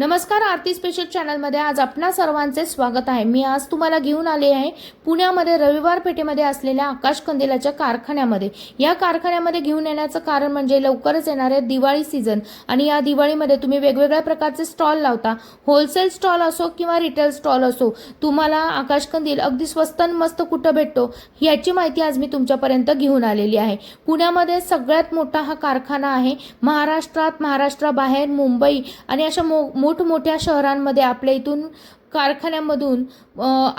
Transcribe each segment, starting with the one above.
नमस्कार आरती स्पेशल चॅनलमध्ये आज आपणा सर्वांचे स्वागत आहे. मी आज तुम्हाला घेऊन आले आहे पुण्यामध्ये रविवार पेठेमध्ये असलेल्या आकाश कंदिलाच्या कारखान्यामध्ये. या कारखान्यामध्ये घेऊन येण्याचं कारण म्हणजे लवकरच येणारे दिवाळी सीझन आणि या दिवाळीमध्ये तुम्ही वेगवेगळ्या प्रकारचे स्टॉल लावता. होलसेल स्टॉल असो किंवा रिटेल स्टॉल असो तुम्हाला आकाश कंदील अगदी स्वस्त आणि मस्त कुठं भेटतो याची माहिती आज मी तुमच्यापर्यंत घेऊन आलेली आहे. पुण्यामध्ये सगळ्यात मोठा हा कारखाना आहे महाराष्ट्रात महाराष्ट्राबाहेर मुंबई आणि अशा मो मोठमोठ्या शहरांमध्ये आपल्या इथून कारखान्यामधून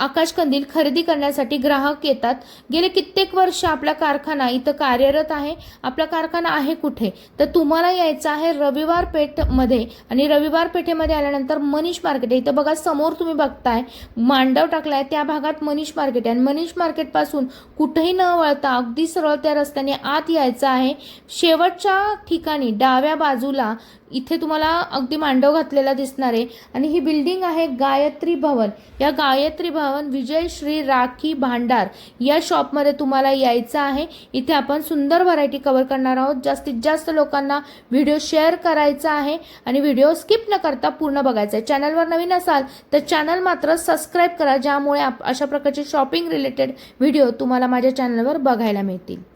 आकाशकंदील खरेदी करण्यासाठी ग्राहक येतात. गेले कित्येक वर्ष आपला कारखाना इथं कार्यरत आहे. आपला कारखाना आहे कुठे? तर तुम्हाला यायचं आहे रविवार पेठमध्ये. आणि रविवार पेठेमध्ये आल्यानंतर मनीष मार्केट. आहे इथं बघा समोर तुम्ही बघताय मांडव टाकलाय. त्या भागात मनीष मार्केट आहे. आणि मनीष मार्केटपासून कुठेही न वळता अगदी सरळ त्या रस्त्याने आत यायचं आहे. शेवटच्या ठिकाणी डाव्या बाजूला इथे तुम्हाला अगदी मांडव घातलेला दिसणार आहे. आणि ही बिल्डिंग आहे गायत्री भवन. या गायत्री भवन विजय श्री राखी भांडार या शॉपमध्ये तुम्हाला यायचं आहे. इथे आपण सुंदर व्हरायटी कवर करणार आहोत. जास्तीत जास्त लोकांना व्हिडिओ शेअर करायचा आहे. आणि व्हिडिओ स्किप न करता पूर्ण बघायचा आहे. चॅनलवर नवीन असाल तर चॅनल मात्र सबस्क्राईब करा ज्यामुळे आप- अशा प्रकारचे शॉपिंग रिलेटेड व्हिडिओ तुम्हाला माझ्या चॅनलवर बघायला मिळतील.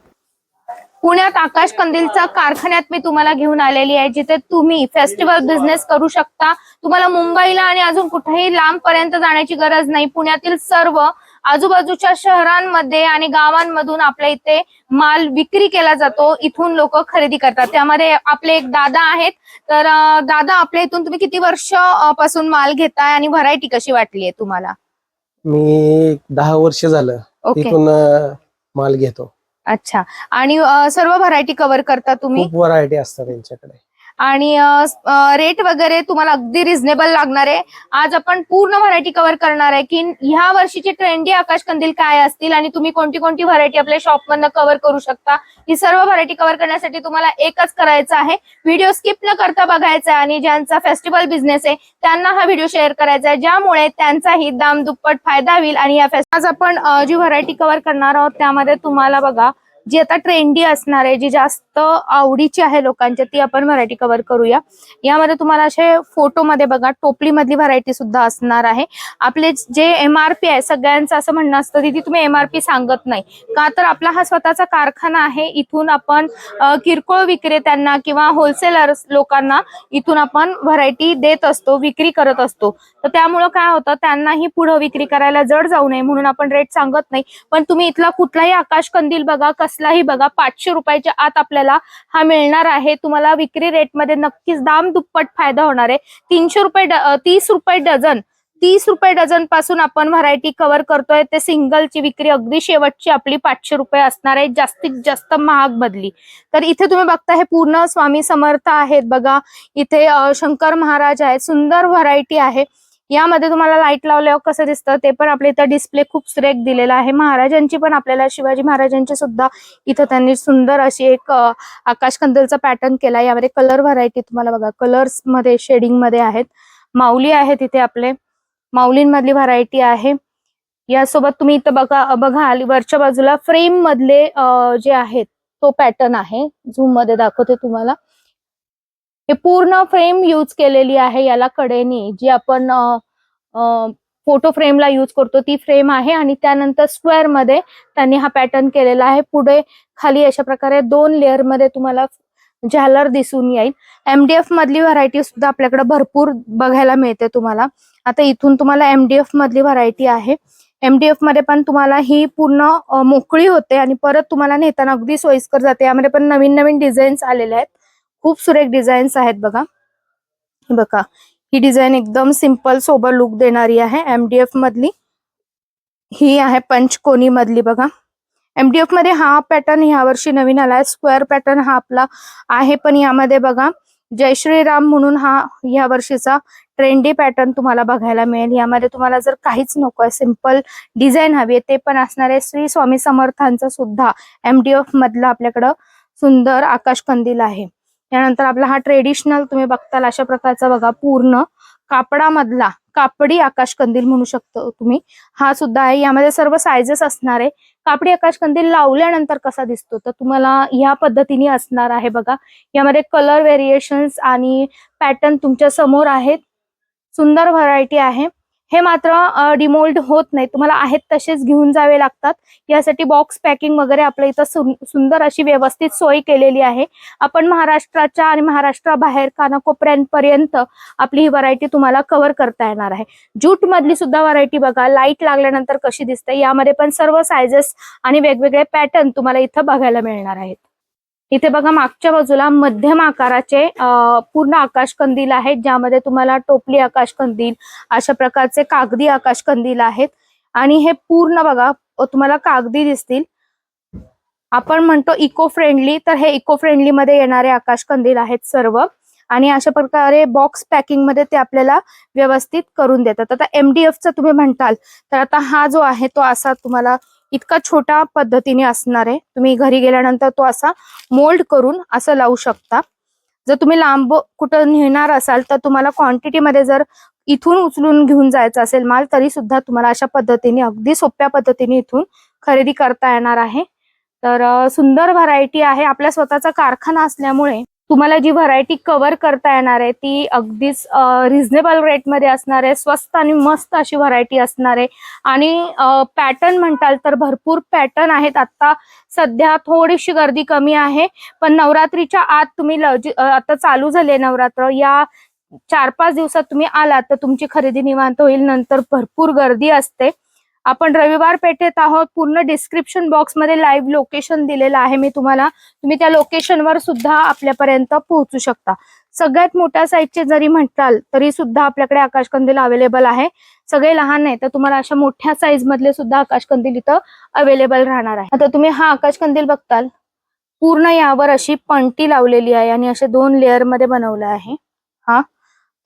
पुण्यात आकाश कंदीलचा कारखान्यात मी तुम्हाला घेऊन आलेली आहे जिथे तुम्ही फेस्टिवल बिझनेस करू शकता. तुम्हाला मुंबईला आणि अजून कुठेही लांब पर्यंत जाण्याची गरज नाही. पुण्यातील सर्व आजूबाजूच्या शहरांमध्ये आणि गावांमधून आपल्या इथे माल विक्री केला जातो. इथून लोक खरेदी करतात. त्यामध्ये आपले एक दादा आहेत. तर दादा आपल्या इथून तुम्ही किती वर्षपासून माल घेताय आणि व्हरायटी कशी वाटली आहे तुम्हाला? मी दहा वर्ष झालं. तिथून अं, माल घेतो. अच्छा. आणि सर्व व्हरायटी कव्हर करता तुम्ही? खूप व्हरायटी असतात त्यांच्याकडे आणि रेट वगैरे तुम्हाला अगदी रिझनेबल लागणार आहे. आज आपण पूर्ण व्हरायटी कव्हर करणार आहे की ह्या वर्षीचे ट्रेंडी आकाश कंदील काय असतील आणि तुम्ही कोणती कोणती व्हरायटी आपल्या शॉपमधनं कव्हर करू शकता. ही सर्व व्हरायटी कव्हर करण्यासाठी तुम्हाला एकच करायचं आहे. व्हिडिओ स्किप न करता बघायचा आहे आणि ज्यांचा फेस्टिवल बिझनेस आहे त्यांना हा व्हिडिओ शेअर करायचा आहे. ज्यामुळे त्यांचाही दाम दुप्पट फायदा होईल आणि या फेस्ट आज आपण जी व्हरायटी कव्हर करणार आहोत त्यामध्ये तुम्हाला बघा जी आता ट्रेंडी असणार आहे जी जास्त आवडीची आहे लोकांच्या ती आपण व्हरायटी कव्हर करूया. यामध्ये तुम्हाला असे फोटोमध्ये बघा टोपली मधली व्हरायटी सुद्धा असणार आहे. आपले जे एमआरपी आहे सगळ्यांचं असं म्हणणं असतं तिथे तुम्ही एमआरपी सांगत नाही. का तर आपला हा स्वतःचा कारखाना आहे इथून आपण किरकोळ विक्रेत्यांना किंवा होलसेलर लोकांना इथून आपण व्हरायटी देत असतो विक्री करत असतो. तर त्यामुळं काय होतं त्यांनाही पुढं विक्री करायला जड जाऊ नये म्हणून आपण रेट सांगत नाही. पण तुम्ही इथला कुठलाही आकाश कंदील बघा कसलाही बघा पाचशे रुपयाच्या आत आपल्याला हा मिळणार आहे. तुम्हाला विक्री रेटमध्ये नक्कीच दाम दुप्पट फायदा होणार आहे. तीनशे रुपये तीस रुपये डझन तीस रुपये डझनपासून आपण व्हरायटी कव्हर करतोय. ते सिंगलची विक्री अगदी शेवटची आपली पाचशे रुपये असणार आहे. जास्तीत जास्त महाग बदली. तर इथे तुम्ही बघता हे पूर्ण स्वामी समर्थ आहेत बघा. इथे शंकर महाराज आहेत. सुंदर व्हरायटी आहे. यामध्ये तुम्हाला लाइट लावल्यावर कसं दिसतं ते पण आपल्या इथं डिस्प्ले खूप सुरेख दिलेला आहे. महाराजांची पण आपल्याला शिवाजी महाराजांची सुद्धा इथं त्यांनी सुंदर अशी एक आकाशकंदलचा पॅटर्न केला यामध्ये कलर व्हरायटी तुम्हाला बघा कलर्समध्ये शेडिंगमध्ये आहेत. माऊली आहेत इथे आपले. माऊलींमधली व्हरायटी आहे. यासोबत तुम्ही इथं बघा बघाल वरच्या बाजूला फ्रेम मधले जे आहेत तो पॅटर्न आहे. झूममध्ये दाखवते तुम्हाला. हे पूर्ण फ्रेम यूज केलेली आहे याला कडेनी जी आपण फोटो फ्रेमला यूज करतो ती फ्रेम आहे आणि त्यानंतर स्क्वेअरमध्ये त्यांनी हा पॅटर्न केलेला आहे. पुढे खाली अशा प्रकारे दोन लेअरमध्ये तुम्हाला झालर दिसून येईल. एमडीएफ मधली व्हरायटी सुद्धा आपल्याकडे भरपूर बघायला मिळते तुम्हाला. आता इथून तुम्हाला एमडीएफ मधली व्हरायटी आहे. एमडीएफमध्ये पण तुम्हाला ही पूर्ण मोकळी होते आणि परत तुम्हाला नेताना अगदी सोयीस्कर जाते. यामध्ये पण नवीन नवीन डिझाईन्स आलेले आहेत. खूप सुरेख डिझाईन्स आहेत बघा. बघा ही डिझाईन एकदम सिंपल सोबर लुक देणारी आहे. एमडीएफ मधली. ही आहे पंचकोनी मधली बघा. एमडीएफमध्ये हा पॅटर्न ह्या वर्षी नवीन आलाय. स्क्वेअर पॅटर्न हा आपला आहे. पण यामध्ये बघा जय श्रीराम म्हणून हा या वर्षीचा ट्रेंडी पॅटर्न तुम्हाला बघायला मिळेल. यामध्ये तुम्हाला जर काहीच नको आहे सिंपल डिझाईन हवी आहे ते पण असणार आहे. श्री स्वामी समर्थांचा सुद्धा एमडीएफ मधला आपल्याकडं सुंदर आकाश कंदील आहे. त्यानंतर आपला हा ट्रेडिशनल तुम्ही बघताल अशा प्रकारचा बघा पूर्ण कापडामधला कापडी आकाश कंदील म्हणू शकतो तुम्ही. हा सुद्धा आहे. यामध्ये सर्व सायझेस असणार आहे. कापडी आकाश कंदील लावल्यानंतर कसा दिसतो? तर तुम्हाला ह्या पद्धतीने असणार आहे बघा. यामध्ये कलर व्हेरिएशन्स आणि पॅटर्न तुमच्यासमोर आहेत. सुंदर व्हरायटी आहे. हे मात्र डिमोल्ड होत नाही. तुम्हाला आहेत तसेच घेऊन जावे लागतात. यासाठी बॉक्स पॅकिंग वगैरे आपल्या इथं सुंदर अशी व्यवस्थित सोय केलेली आहे. आपण महाराष्ट्राच्या आणि महाराष्ट्राबाहेर कानाकोपऱ्यांपर्यंत आपली ही व्हरायटी तुम्हाला कव्हर करता येणार आहे. ज्यूट मधली सुद्धा व्हरायटी बघा. लाइट लागल्यानंतर कशी दिसते? यामध्ये पण सर्व सायझेस आणि वेगवेगळे पॅटर्न तुम्हाला इथं बघायला मिळणार आहेत. इथे बघा मागच्या बाजूला मध्यम आकाराचे पूर्ण आकाशकंदील आहेत ज्यामध्ये तुम्हाला टोपली आकाशकंदील अशा प्रकारचे कागदी आकाशकंदील आहेत. आणि हे पूर्ण बघा तुम्हाला कागदी दिसतील. आपण म्हणतो इको फ्रेंडली तर हे इको फ्रेंडली मध्ये येणारे आकाशकंदील आहेत सर्व. आणि अशा प्रकारे बॉक्स पॅकिंगमध्ये ते आपल्याला व्यवस्थित करून देतात. आता एमडीएफचा तुम्ही म्हणताल तर आता हा जो आहे तो असा तुम्हाला इतका छोटा पद्धतीने असणार आहे. तुम्ही घरी गेल्यानंतर तो असा मोल्ड करून असं लावू शकता. जर तुम्ही लांब कुठं नेणार असाल तर तुम्हाला क्वांटिटीमध्ये जर इथून उचलून घेऊन जायचा असेल माल तरी सुद्धा तुम्हाला अशा पद्धतीने अगदी सोप्या पद्धतीने इथून खरेदी करता येणार आहे. तर सुंदर व्हरायटी आहे. आपल्या स्वतःचा कारखाना असल्यामुळे तुम्हाला जी व्हरायटी कव्हर करता येणार आहे ती अगदीच रिझनेबल रेटमध्ये असणार आहे स्वस्त आणि मस्त अशी व्हरायटी असणार आहे. आणि पॅटर्न म्हणताल तर भरपूर पॅटर्न आहेत. आता सध्या थोडीशी गर्दी कमी आहे पण नवरात्रीच्या आत तुम्ही आता चालू झाले नवरात्र या चार पाच दिवसात तुम्ही आलात तर तुमची खरेदी निवांत होईल. नंतर भरपूर गर्दी असते. आपण रविवार पेठेत आहोत. पूर्ण डिस्क्रिप्शन बॉक्समध्ये लाईव्ह लोकेशन दिलेलं आहे मी तुम्हाला. तुम्ही त्या लोकेशनवर सुद्धा आपल्यापर्यंत पोहोचू शकता. सगळ्यात मोठ्या साईजचे जरी म्हटाल तरी सुद्धा आपल्याकडे आकाशकंदील अवेलेबल आहे. सगळे लहान आहे तर तुम्हाला अशा मोठ्या साईज मधले सुद्धा आकाशकंदील इथं अवेलेबल राहणार आहे. आता तुम्ही हा आकाशकंदील बघताल. पूर्ण यावर अशी पणती लावलेली आहे आणि असे दोन लेअरमध्ये बनवलं आहे. हा.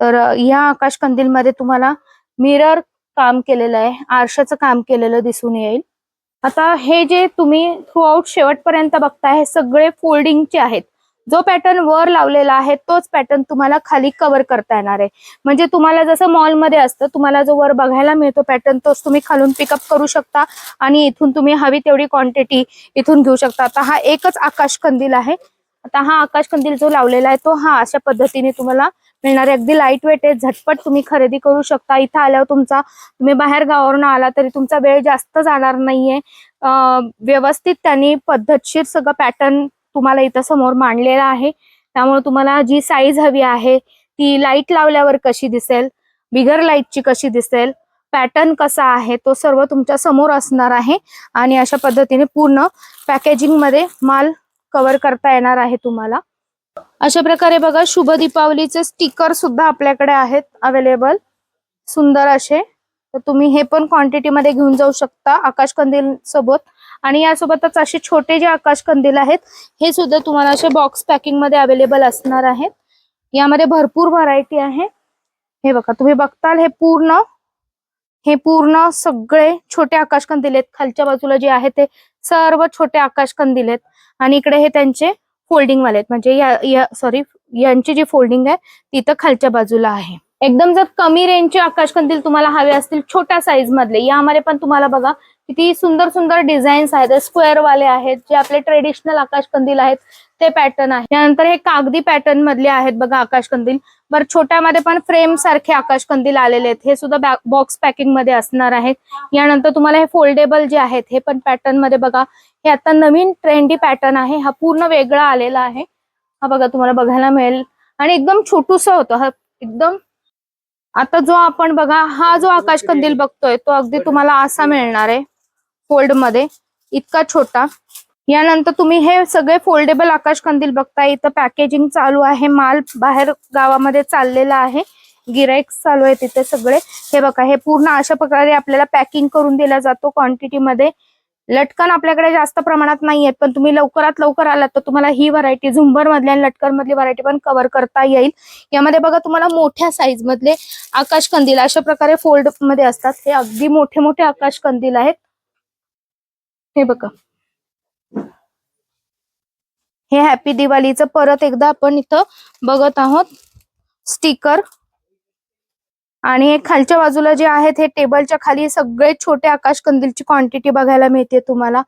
तर या आकाशकंदील मध्ये तुम्हाला मिरर काम केलेलं आहे. आरशाचं काम केलेलं दिसून येईल. आता हे जे तुम्ही थ्रूआउट शेवटपर्यंत बघताय हे सगळे फोल्डिंगचे आहेत. जो पॅटर्न वर लावलेला आहे तोच पॅटर्न तुम्हाला खाली कव्हर करता येणार आहे. म्हणजे तुम्हाला जसं मॉलमध्ये असतं तुम्हाला जो वर बघायला मिळतो पॅटर्न तोच तुम्ही खालून पिकअप करू शकता. आणि इथून तुम्ही हवी तेवढी क्वांटिटी इथून घेऊ शकता. आता हा एकच आकाश कंदील आहे. आता हा आकाश कंदील जो लावलेला आहे तो हा अशा पद्धतीने तुम्हाला मिळणार. आहे अगदी लाइट वेट आहे झटपट तुम्ही खरेदी करू शकता. इथं आल्यावर तुमचा तुम्ही बाहेर गावावरून आला तरी तुमचा वेळ जास्त जाणार नाहीये. व्यवस्थित त्यांनी पद्धतशीर सगळं पॅटर्न तुम्हाला इथं समोर मांडलेला आहे. त्यामुळे तुम्हाला जी साईज हवी आहे ती लाइट लावल्यावर कशी दिसेल बिगर लाईटची कशी दिसेल पॅटर्न कसा आहे तो सर्व तुमच्यासमोर असणार आहे. आणि अशा पद्धतीने पूर्ण पॅकेजिंगमध्ये माल कव्हर करता येणार आहे तुम्हाला. अशा प्रकारे बघा शुभ दीपावलीचे स्टिकर सुद्धा आपल्याकडे आहेत अवेलेबल सुंदर असे. तर तुम्ही हे पण क्वांटिटी मध्ये घेऊन जाऊ शकता आकाश कंदील सोबत. आणि यासोबतच असे छोटे जे आकाश कंदील आहेत हे सुद्धा तुम्हाला असे बॉक्स पॅकिंगमध्ये अवेलेबल असणार आहेत. यामध्ये भरपूर व्हरायटी आहे. हे बघा तुम्ही बघताल हे पूर्ण हे पूर्ण सगळे छोटे आकाश कंदील आहेत. खालच्या बाजूला जे आहे ते सर्व छोटे आकाश कंदील आहेत. आणि इकडे हे त्यांचे फोल्डिंग वाले आहेत. म्हणजे या सॉरी यांची जी फोल्डिंग आहे ती खालच्या बाजूला आहे. एकदम जर कमी रेंजचे आकाश कंदील तुम्हाला हवे असतील छोट्या साईज मधले यामध्ये पण तुम्हाला बघा किती सुंदर सुंदर डिझाईन्स आहेत. स्क्वेअर वाले आहेत जे आपले ट्रेडिशनल आकाशकंदील आहेत ते पॅटर्न आहे. त्यानंतर हे कागदी पॅटर्न मधले आहेत बघा आकाशकंदील. बरं छोट्यामध्ये पण फ्रेम सारखे आकाशकंदील आलेले आहेत. हे सुद्धा बॉक्स पॅकिंगमध्ये असणार आहेत. यानंतर तुम्हाला हे फोल्डेबल जे आहेत हे पण पॅटर्नमध्ये बघा. हे आता नवीन ट्रेंडी पॅटर्न आहे. हा पूर्ण वेगळा आलेला आहे. हा बघा तुम्हाला बघायला मिळेल. आणि एकदम छोटूस होतो. हा एकदम आता जो आपण बघा हा जो आकाशकंदील बघतोय तो अगदी तुम्हाला असा मिळणार आहे. फोल्डमध्ये इतका छोटा. यानंतर तुम्ही हे सगळे फोल्डेबल आकाश कंदील बघताय. इथं पॅकेजिंग चालू आहे. माल बाहेर गावामध्ये चाललेला आहे. गिराईक चालू आहे तिथे सगळे. हे बघा हे पूर्ण अशा प्रकारे आपल्याला पॅकिंग करून दिला जातो क्वांटिटी मध्ये. लटकन आपल्याकडे जास्त प्रमाणात नाही आहेत पण तुम्ही लवकरात लवकर आलात तर तुम्हाला ही व्हरायटी झुंबर मधली आणि लटकन मधली व्हरायटी पण कव्हर करता येईल. यामध्ये बघा तुम्हाला मोठ्या साईज मधले आकाश कंदील अशा प्रकारे फोल्डमध्ये असतात. हे अगदी मोठे मोठे आकाश कंदील आहेत. हे बघा. हे हॅपी दिवाळीचं परत एकदा आपण इथं बघत आहोत. स्टिकर आणि हे खालच्या बाजूला जे आहेत हे टेबलच्या खाली सगळे छोटे आकाश कंदीलची क्वांटिटी बघायला मिळते तुम्हाला.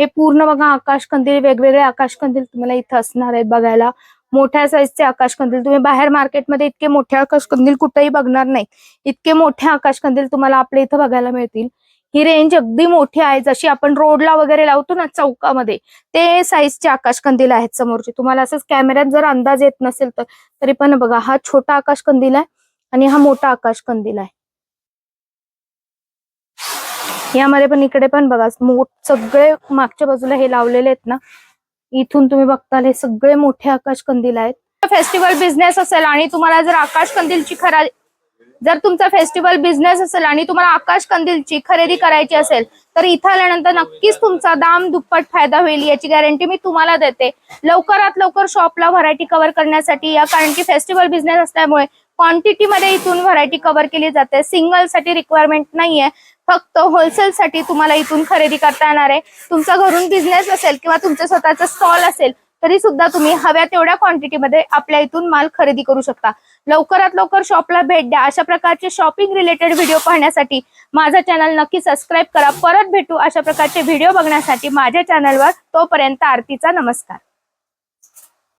हे पूर्ण बघा आकाश कंदील वेगवेगळे आकाश कंदील तुम्हाला इथं असणार आहेत बघायला. मोठ्या साईजचे आकाश कंदील. तुम्ही बाहेर मार्केटमध्ये इतके मोठे आकाश कंदील कुठेही बघणार नाही. इतके मोठे आकाश कंदील तुम्हाला आपल्या इथं बघायला मिळतील. ही रेंज अगदी मोठी आहे. जशी आपण रोडला वगैरे लावतो ना चौकामध्ये ते साईजचे आकाशकंदील आहेत समोरचे. तुम्हाला असंच कॅमेऱ्यात जर अंदाज येत नसेल तर तरी पण बघा हा छोटा आकाशकंदील आहे आणि हा मोठा आकाश कंदील आहे. यामध्ये पण इकडे पण बघा मोठ सगळे मागच्या बाजूला हे लावलेले आहेत ना. इथून तुम्ही बघताल हे सगळे मोठे आकाश कंदील आहेत. फेस्टिवल बिझनेस असेल आणि तुम्हाला जर आकाशकंदीलची खरा जर तुमचा फेस्टिवल बिझनेस असेल आणि तुम्हाला आकाश कंदीलची खरेदी करायची असेल तर इथं आल्यानंतर नक्कीच तुमचा दाम दुप्पट फायदा होईल याची गॅरंटी मी तुम्हाला देते. लवकरात लवकर शॉपला व्हरायटी कव्हर करण्यासाठी या कारण की फेस्टिवल बिझनेस असल्यामुळे क्वांटिटी मध्ये इथून व्हरायटी कव्हर केली जाते. सिंगलसाठी रिक्वायरमेंट नाहीये फक्त होलसेल साठी तुम्हाला इथून खरेदी करता येणार आहे. तुमचा घरून बिझनेस असेल किंवा तुमचं स्वतःचा स्टॉल असेल तरी सुद्धा तुम्ही हव्या तेवढ्या क्वांटिटीमध्ये आपल्या इथून माल खरेदी करू शकता. लवकरात लवकर शॉपला भेट द्या. अशा प्रकारचे शॉपिंग रिलेटेड व्हिडिओ पाहण्यासाठी माझा चॅनल नक्की सबस्क्राईब करा. परत भेटू अशा प्रकारचे व्हिडिओ बघण्यासाठी माझ्या चॅनलवर तोपर्यंत आरतीचा नमस्कार.